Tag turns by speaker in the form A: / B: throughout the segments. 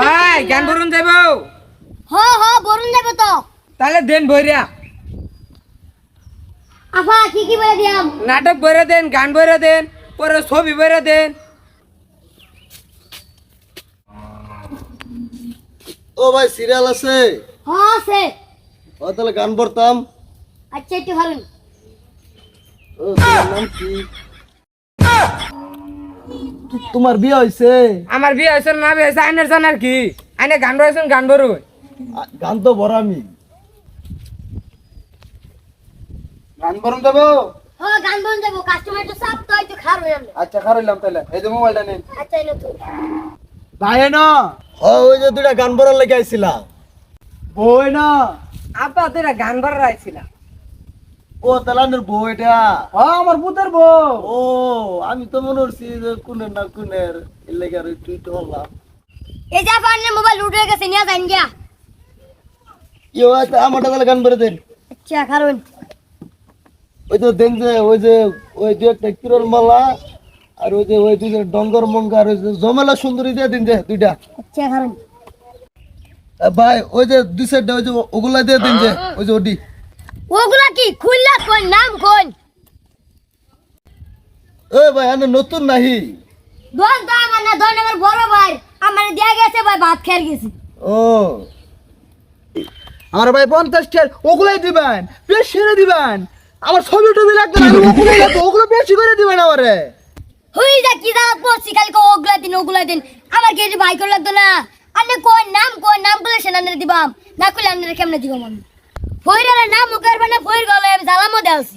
A: ভাই গান বরুন যাইব?
B: হ হ বরুণ দেব তো।
A: তাহলে দেন বইরা।
B: আফা কি কি বলে দিয়াম?
A: নাটক বইরা দেন গান বইরা দেন পরে ছবি বইরা দেন।
C: ও ভাই সিরিয়াল আছে?
B: হ আছে।
C: ও তাহলে গান পড়তাম।
B: আচ্ছা একটু ভালো।
C: নাম কি? তোমার বিয়ে হয়েছে
A: আমার বিয়ে হয়েছে না বিয়ে হয়েছে আইনের জানার কি। আইনে গান বইছেন গান
C: আ- গান তো বড় আমি গান বরণ দেবো?
B: হ গান বরুণ দেব কাস্টমার একটু চাপ তো একটু খারাপ হয়ে যাবে
C: আচ্ছা খারাইলাম তাহলে। এই যে মোবাইলটা নিন।
B: আচ্ছা এলো তো।
C: ভাই না ও ওই যে দুটা গান বই না
A: আপা তো এটা গান বড় রাইছিলাম
C: ও তালানের বউ এটা? আমার পুতের বউ। ও আমি তো মনে করছি যে কুনের না কুনের এর লেগে আর একটু একটু হলাম
B: এই যে আপনার মোবাইল উঠে গেছে নিয়ে যান গিয়া।
C: ইয়ে হয়তো তাহলে গান করে দেন।
B: আচ্ছা কারণ
C: ওই তো দেন যে ওই যে ওই দু একটা কিরণ মালা আর ওই যে ওই দুই ডঙ্গর মঙ্গা আর ওই যে জমেলা সুন্দরী দিয়ে দিন যে দুইটা।
B: আচ্ছা কারণ
C: ভাই ওই যে দুই সাইডটা ওই যে ওগুলা দিয়ে দিন যে ওই যে ওডি।
B: ওগুলা কি? খুললা কোন? নাম কোন?
C: ওই ভাই আমি নতুন নাহি।
B: দোন তো আমার না আমার বড় ভাই। আমার দিয়া গেছে ভাই ভাত খেয়ে গেছে।
C: ও। আমার ভাই পঞ্চাশ ওগুলাই দিবেন বেশ সেরে দিবেন। আমার ছবি টবি লাগবে না আমি ওগুলাই লাগবে ওগুলো বেশি করে দিবেন আমারে।
B: হুই যা কি দাঁড়াত পড়ছি কালকে ওগুলা দিন ওগুলা দিন। আমার কি ভাই করে লাগতো না? আপনি কোন নাম কোন নাম বলে সে নানের দিবাম। না করলে আপনার কেমনে দিবাম আমি? ফইরের নাম মুখের ফইর গলে আমি জ্বালামো দেওয়াছি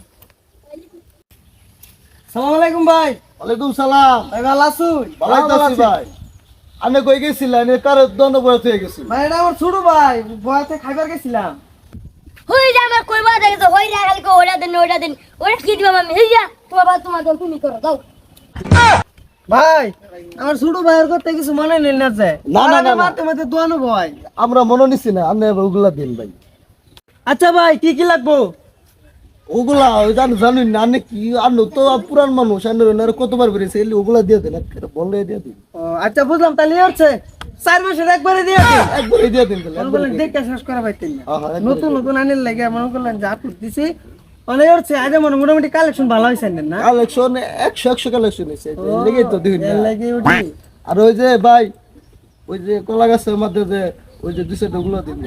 A: সালাম আলাইকুম ভাই।
C: ওয়ালাইকুম সালাম।
A: ভাই ভালো আছুন?
C: ভালো আছি ভাই। আমি কই গেছিলাম এনে কার দণ্ড বয়স হয়ে গেছি।
A: ভাই এটা আমার ছোট ভাই বয়াতে খাইবার গেছিলাম।
B: হুই যা আমার কইবা দেখেছ হই যা কালকে ওটা দিন ওটা দিন। ওটা কি দিবাম আমি? হুই যা তোমার বাদ তোমার দল তুমি করো দাও
A: ভাই আমার ছোট ভাইয়ের করতে কিছু মনে নেই না যে।
C: না, না, না, না।
A: মারতে মারতে দোয়ানো ভাই
C: আমরা মনে নিছি না আপনি ওগুলা দিন ভাই।
A: আচ্ছা ভাই কি কি লাগবো?
C: ওগুলা ওই জান না আপনি কি? আনো তো পুরান মানুষ আন্নার কতবার বেরিয়েছে? এলে ওগুলা দিয়ে দেন একটা বলে দিয়ে দিন।
A: আচ্ছা বুঝলাম তাহলে এই হচ্ছে চার মাসের একবারে দিয়ে দিন।
C: একবারে দিয়ে দিন তাহলে একবারে
A: করলেন
C: দিয়ে দিন।
A: দেখতে শেষ করা পাইতেন না।
C: হ্যাঁ,
A: নতুন নতুন লাগে মনে করলেন যা দিছি অনেক হচ্ছে আজ মনে মোটামুটি কালেকশন ভালো হয়েছে না?
C: কালেকশন একশো একশো কালেকশন হয়েছে লেগে তো দিন
A: এর উঠি।
C: আর ওই যে ভাই ওই যে কলা গাছের মধ্যে যে ওই যে দুশো ওগুলো দিন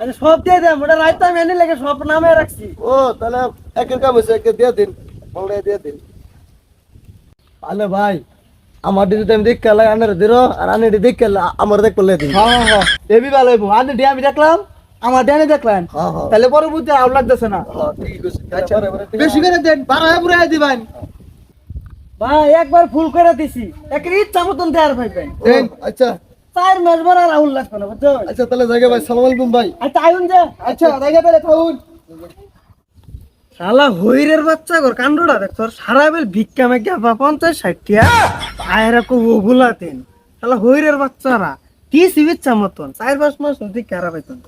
A: আচ্ছা সব দিয়ে দেন ওটা রাইতে আমি আনির লাগে সব নামে রাখছি।
C: ও তাহলে একের কাম হয়েছে একে দিয়ে দিন বলে দিয়ে দিন। তাহলে ভাই আমার দিদি টাইম দেখ কেলা আনের দিল আর আনে দেখ কেলা আমার দেখ করলে দিন।
A: হ্যাঁ হ্যাঁ এবি ভালো হইব আনি দিয়ে আমি দেখলাম আমার ড্যানি দেখলেন।
C: হ্যাঁ হ্যাঁ।
A: তাহলে পরবর্তী আউট লাগতেছে না।
C: হ্যাঁ, আচ্ছা।
A: বেশি করে দেন বারো পুরো দিবেন। ভাই একবার ফুল করে দিছি এক ইচ্ছা মতন দেয়ার
C: ভাই আচ্ছা।
A: চার মাস বড় আর আউল লাগবে না বুঝছ?
C: আচ্ছা তাহলে জায়গা ভাই সালাম আলাইকুম ভাই।
A: আচ্ছা আইন যে। আচ্ছা জায়গা তাহলে থাকুন। শালা হইরের বাচ্চা ঘর কাণ্ডটা দেখ তোর সারা বেল ভিক্ষা মেঘা বা পঞ্চাশ ষাটটিয়া আয়েরা কো ওগুলা দেন শালা হইরের বাচ্চারা কি সিবিচ্ছা মতন? চার পাঁচ মাস অধিক কারা পাইতন?